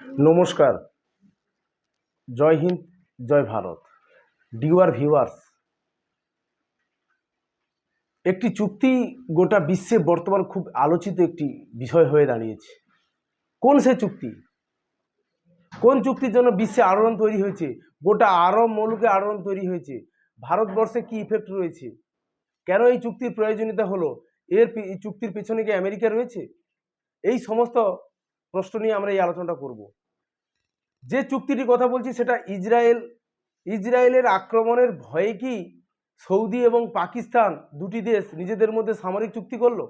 নমস্কার। জয় হিন্দ, জয় ভারত। ডিওয়ার ভিউয়ার্স, একটি চুক্তি গোটা বিশ্বে বর্তমান খুব আলোচিত একটি বিষয় হয়ে দাঁড়িয়েছে। কোন সে চুক্তি? কোন চুক্তির জন্য বিশ্বে আলোড়ন তৈরি হয়েছে? গোটা আরব মৌলকে আলোড়ন তৈরি হয়েছে। ভারতবর্ষে কি ইফেক্ট রয়েছে? কেন এই চুক্তির প্রয়োজনীয়তা হলো? এর চুক্তির পেছনে কি আমেরিকা রয়েছে? এই সমস্ত প্রশ্ন নিয়ে আমরা এই আলোচনাটা করব। যে চুক্তিটির কথা বলছি সেটা ইসরায়েল, ইসরায়েলের আক্রমণের ভয়ে কি সৌদি এবং পাকিস্তান দুটি দেশ নিজেদের মধ্যে সামরিক চুক্তি করল?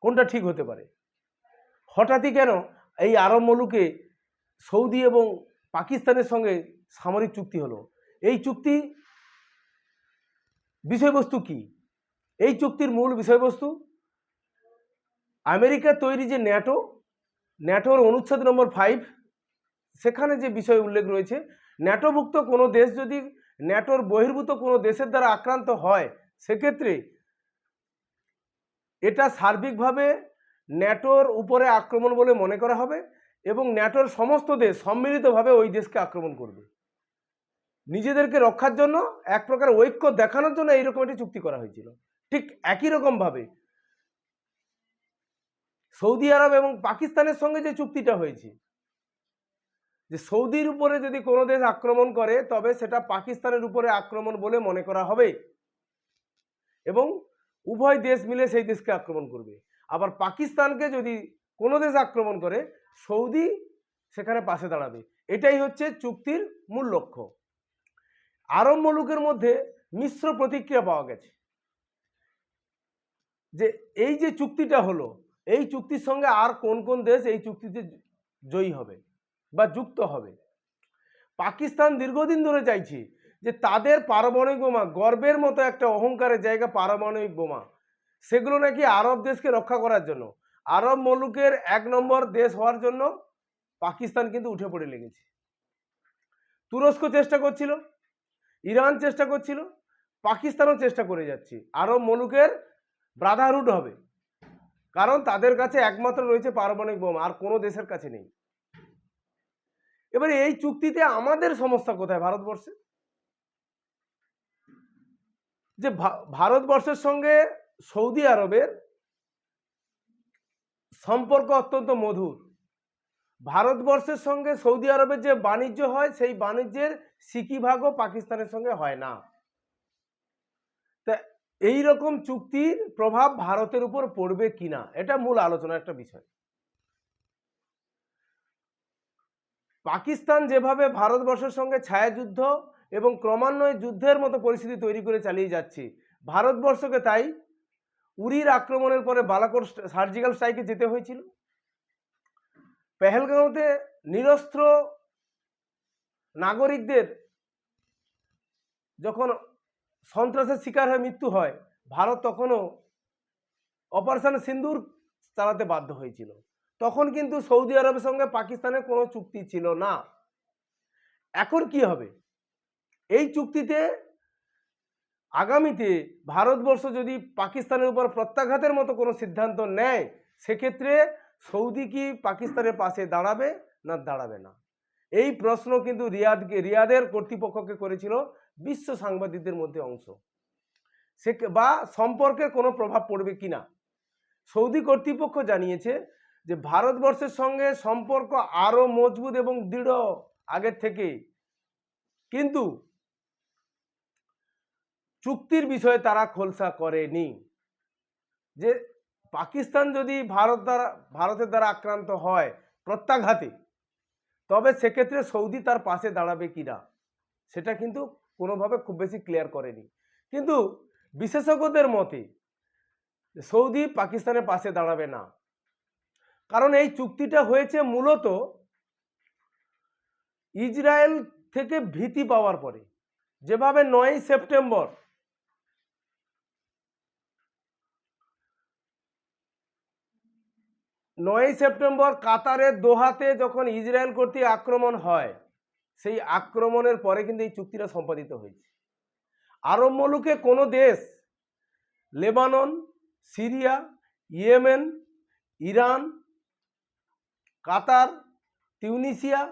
কোনটা ঠিক হতে পারে? হঠাৎই কেন এই আরব মুলুকে সৌদি এবং পাকিস্তানের সঙ্গে সামরিক চুক্তি হলো? এই চুক্তি বিষয়বস্তু কি? এই চুক্তির মূল বিষয়বস্তু আমেরিকার তৈরি যে ন্যাটো ন্যাটোর অনুচ্ছেদ নম্বর ফাইভ সেখানে যে বিষয় উল্লেখ রয়েছে, ন্যাটোভুক্ত কোনো দেশ যদি ন্যাটোর বহির্ভূত কোনো দেশের দ্বারা আক্রান্ত হয়, সেক্ষেত্রে এটা সার্বিকভাবে ন্যাটোর উপরে আক্রমণ বলে মনে করা হবে এবং ন্যাটোর সমস্ত দেশ সম্মিলিতভাবে ওই দেশকে আক্রমণ করবে। নিজেদেরকে রক্ষার জন্য এক প্রকার ঐক্য দেখানোর জন্য এইরকম একটি চুক্তি করা হয়েছিল। ঠিক একই রকমভাবে সৌদি আরব এবং পাকিস্তানের সঙ্গে যে চুক্তিটা হয়েছে, যে সৌদির উপরে যদি কোনো দেশ আক্রমণ করে, তবে সেটা পাকিস্তানের উপরে আক্রমণ বলে মনে করা হবে। এবং উভয় দেশ মিলে সেই দেশকে আক্রমণ করবে। আবার পাকিস্তানকে যদি কোনো দেশ আক্রমণ করে, সৌদি সেখানে পাশে দাঁড়াবে। এটাই হচ্ছে চুক্তির মূল লক্ষ্য। আরব মুলুকের মধ্যে মিশ্র প্রতিক্রিয়া পাওয়া গেছে। যে এই যে চুক্তিটা হলো এই চুক্তির সঙ্গে আর কোন কোন দেশ এই চুক্তিতে জয়ী হবে বা যুক্ত হবে? পাকিস্তান দীর্ঘদিন ধরে চাইছে যে তাদের পারমাণবিক বোমা, গর্বের মতো একটা অহংকারের জায়গা পারমাণবিক বোমা, সেগুলো নাকি আরব দেশকে রক্ষা করার জন্য। আরব মলুকের এক নম্বর দেশ হওয়ার জন্য পাকিস্তান কিন্তু উঠে পড়ে লেগেছে। তুরস্ক চেষ্টা করছিল, ইরান চেষ্টা করছিল, পাকিস্তানও চেষ্টা করে যাচ্ছে। আরব মলুকের ব্রাদারহুড হবে। কারণ তাদের কাছে একমাত্র রয়েছে পারমাণবিক বোমা, আর কোনো দেশের কাছে নেই। এবারে এই চুক্তিতে আমাদের সমস্যা কোথায় ভারতবর্ষে? যে ভারতবর্ষের সঙ্গে সৌদি আরবের সম্পর্ক অত্যন্ত মধুর। ভারতবর্ষের সঙ্গে সৌদি আরবের যে বাণিজ্য হয়, সেই বাণিজ্যের সিকিভাগও পাকিস্তানের সঙ্গে হয় না। তা এই রকম চুক্তির প্রভাব ভারতের উপর পড়বে কিনা? এটা মূল আলোচনার একটা বিষয়। পাকিস্তান যেভাবে ভারতবর্ষের সঙ্গে ছায়াযুদ্ধ এবং ক্রমান্বয়ে যুদ্ধের মতো পরিস্থিতি তৈরি করে চালিয়ে যাচ্ছে, ভারতবর্ষকে তাই উরির আক্রমণের পরে বালাকোট সার্জিক্যাল স্ট্রাইকে যেতে হয়েছিল। পেহেলগাঁওতে নিরস্ত্র নাগরিকদের যখন সন্ত্রাসের শিকার হয়ে মৃত্যু হয়, ভারত তখনও অপারেশন সিন্দুর চালাতে বাধ্য হয়েছিল। তখন কিন্তু সৌদি আরবের সঙ্গে পাকিস্তানের কোনো চুক্তি ছিল না। এখন কি হবে? এই চুক্তিতে আগামীতে ভারতবর্ষ যদি পাকিস্তানের উপর প্রত্যাঘাতের মতো কোনো সিদ্ধান্ত নেয়, সেক্ষেত্রে সৌদি কি পাকিস্তানের পাশে দাঁড়াবে না দাঁড়াবে না? এই প্রশ্ন কিন্তু রিয়াদকে, রিয়াদের কর্তৃপক্ষকে করেছিল বিশ্ব সাংবাদিকদের মধ্যে অংশ। সে বা সম্পর্কে কোনো প্রভাব পড়বে কিনা? সৌদি কর্তৃপক্ষ জানিয়েছে যে ভারতবর্ষের সঙ্গে সম্পর্ক আরও মজবুত এবং দৃঢ় আগের থেকে। কিন্তু চুক্তির বিষয়ে তারা খোলসা করেনি। যে পাকিস্তান যদি ভারত দ্বারা, ভারতের দ্বারা আক্রান্ত হয় প্রত্যাঘাতে, তবে সেক্ষেত্রে সৌদি তার পাশে দাঁড়াবে কিনা, সেটা কিন্তু কোনোভাবে খুব বেশি ক্লিয়ার করেনি। কিন্তু বিশেষজ্ঞদের মতে, সৌদি পাকিস্তানের পাশে দাঁড়াবে না। কারণ এই চুক্তিটা হয়েছে মূলত ইসরায়েল থেকে ভীতি পাওয়ার পরে। যেভাবে নয় সেপ্টেম্বর নয় সেপ্টেম্বর কাতারের দোহাতে যখন ইসরায়েল কর্তৃক আক্রমণ হয় সেই আক্রমণের পরে কিন্তু এই চুক্তিটা সম্পাদিত হয়েছে। আরব মুলুকে কোনো দেশ, Lebanon, Syria, Yemen, Iran, Qatar, Tunisia,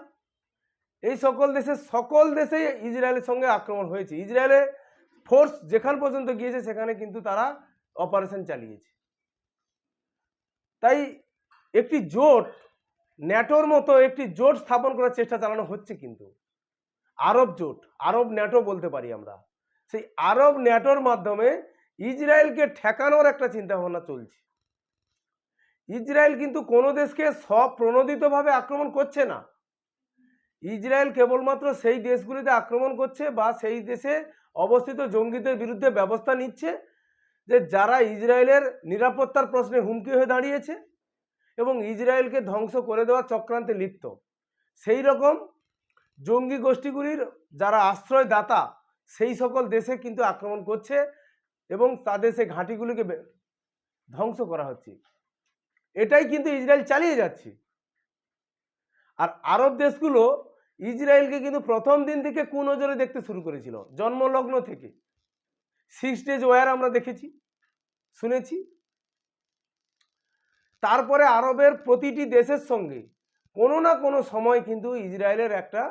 এই সকল দেশে সকল দেশে ইসরায়েলের সঙ্গে আক্রমণ হয়েছে। ইসরায়েলের ফোর্স যেখান পর্যন্ত গিয়েছে সেখানে কিন্তু তারা অপারেশন চালিয়েছে। তাই একটি জোট ন্যাটোর মতো একটি জোট স্থাপন করার চেষ্টা চালানো হচ্ছে কিন্তু। আরব জোট, আরব ন্যাটো বলতে পারি আমরা। সেই আরব ন্যাটোর মাধ্যমে ইসরায়েলকে ঠেকানোর একটা চিন্তা ভাবনা চলছে। ইসরায়েল কিন্তু কোনো দেশকে স্বপ্রণোদিতভাবে আক্রমণ করছে না। ইসরায়েল কেবলমাত্র সেই দেশগুলিতে আক্রমণ করছে বা সেই দেশে অবস্থিত জঙ্গিদের বিরুদ্ধে ব্যবস্থা নিচ্ছে যে যারা ইসরায়েলের নিরাপত্তার প্রশ্নে হুমকি হয়ে দাঁড়িয়েছে। এবং ইসরায়েলকে ধ্বংস করে দেওয়ার চক্রান্তে লিপ্ত। সেই রকম জঙ্গি গোষ্ঠীগুলির যারা আশ্রয়দাতা, সেই সকল দেশে কিন্তু আক্রমণ করছে এবং তাদের সেই ঘাঁটিগুলিকে ধ্বংস করা হচ্ছে। এটাই কিন্তু ইসরায়েল চালিয়ে যাচ্ছে। আর আরব দেশগুলো ইসরায়েলকে কিন্তু প্রথম দিন থেকে কুনজরে দেখতে শুরু করেছিল, জন্মলগ্ন থেকে। সিক্স ডেজ ওয়ার আমরা দেখেছি, শুনেছি। তারপরে আরবের প্রতিটি দেশের সঙ্গে কোনো না কোনো সময় কিন্তু ইসরায়েলের একটা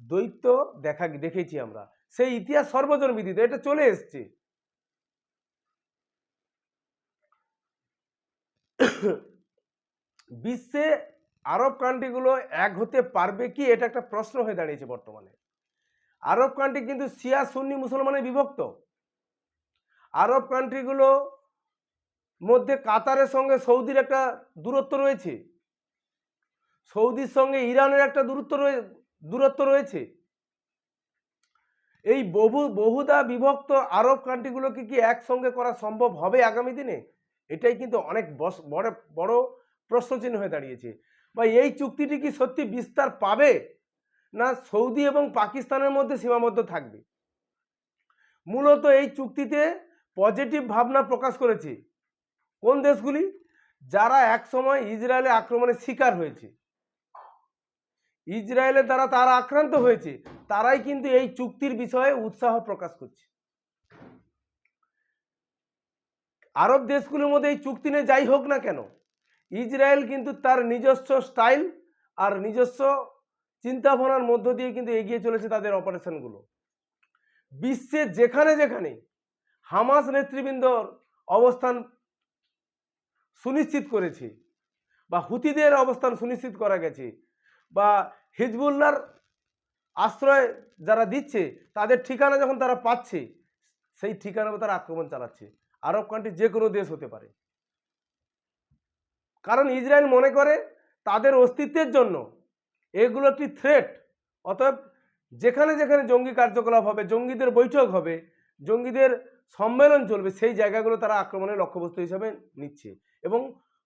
দৈত্য দেখা, দেখেছি আমরা। সেই ইতিহাস সর্বজন বিদিত এটা চলে এসছে। বিশ্বে আরব কান্ট্রিগুলো এক হতে পারবে কি, এটা একটা প্রশ্ন হয়ে দাঁড়িয়েছে বর্তমানে। আরব কান্ট্রি কিন্তু শিয়া, সুন্নি মুসলমানে বিভক্ত। আরব কান্ট্রিগুলো মধ্যে কাতারের সঙ্গে সৌদির একটা দূরত্ব রয়েছে। সৌদির সঙ্গে ইরানের একটা দূরত্ব দূরত্ব রয়েছে। এই বহু, বহুদা বিভক্ত আরব কান্ট্রিগুলোকে কি একসঙ্গে করা সম্ভব হবে আগামী দিনে? এটাই কিন্তু অনেক বড় বড় প্রশ্নচিহ্ন হয়ে দাঁড়িয়েছে। বা এই চুক্তিটি কি সত্যি বিস্তার পাবে? না সৌদি এবং পাকিস্তানের মধ্যে সীমাবদ্ধ থাকবে? মূলত এই চুক্তিতে পজিটিভ ভাবনা প্রকাশ করেছে। কোন দেশগুলি? যারা একসময় ইসরায়েলে আক্রমণের শিকার হয়েছে। ইসরায়েলের দ্বারা তারা আক্রান্ত হয়েছে। তারাই কিন্তু এই চুক্তির বিষয়ে উৎসাহ প্রকাশ করছে। আরব দেশগুলোর মধ্যে এই চুক্তি নিয়ে যাই হোক না কেন, ইসরায়েল কিন্তু তার নিজস্ব স্টাইল আর নিজস্ব চিন্তাভাবনার মধ্য দিয়ে কিন্তু এগিয়ে চলেছে তাদের অপারেশনগুলো। বিশ্বে যেখানে যেখানে হামাস নেতৃবৃন্দর অবস্থান সুনিশ্চিত করেছে বা হুতিদের অবস্থান সুনিশ্চিত করা গেছে বা হিজবুল্লার আশ্রয় যারা দিচ্ছে, তাদের ঠিকানা যখন তারা পাচ্ছে, সেই ঠিকানা তারা আক্রমণ চালাচ্ছে। আরব কান্ট্রি যে কোনো দেশ হতে পারে। কারণ ইসরায়েল মনে করে তাদের অস্তিত্বের জন্য এগুলো একটি থ্রেট অতএব যেখানে যেখানে জঙ্গি কার্যকলাপ হবে, জঙ্গিদের বৈঠক হবে, জঙ্গিদের সম্মেলন চলবে, সেই জায়গাগুলো তারা আক্রমণের লক্ষ্যবস্তু হিসাবে নিচ্ছে। এবং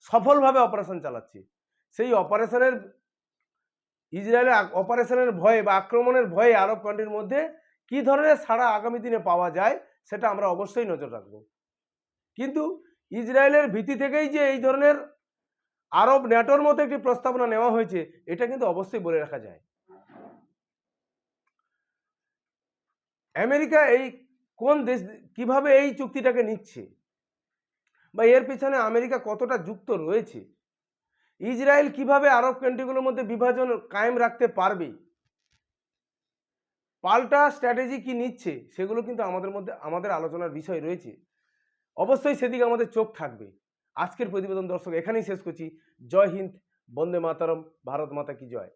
সফলভাবে অপারেশন চালাচ্ছে। সেই অপারেশনের ইসরায়েলের অপারেশনের ভয়ে বা আক্রমণের ভয়ে আরব কান্ট্রির মধ্যে কী ধরনের সাড়া আগামী দিনে পাওয়া যায় সেটা আমরা অবশ্যই নজর রাখব। কিন্তু ইসরায়েলের ভীতি থেকেই যে এই ধরনের আরব ন্যাটোর মতো একটি প্রস্তাবনা নেওয়া হয়েছে, এটা কিন্তু অবশ্যই বলে রাখা যায়। আমেরিকা এই কোন দেশ, কীভাবে এই চুক্তিটাকে নিচ্ছে? বা এর পিছনে আমেরিকা কতটা যুক্ত রয়েছে? ইসরায়েল কীভাবে আরব কান্ট্রিগুলোর মধ্যে বিভাজন কায়েম রাখতে পারবে? পাল্টা স্ট্র্যাটেজি কি নিচ্ছে? সেগুলো কিন্তু আমাদের মধ্যে, আমাদের আলোচনার বিষয় রয়েছে। অবশ্যই সেদিকে আমাদের চোখ থাকবে। আজকের প্রতিবেদন দর্শক এখানেই শেষ করছি। জয় হিন্দ, বন্দে মাতারম, ভারত মাতা কি জয়।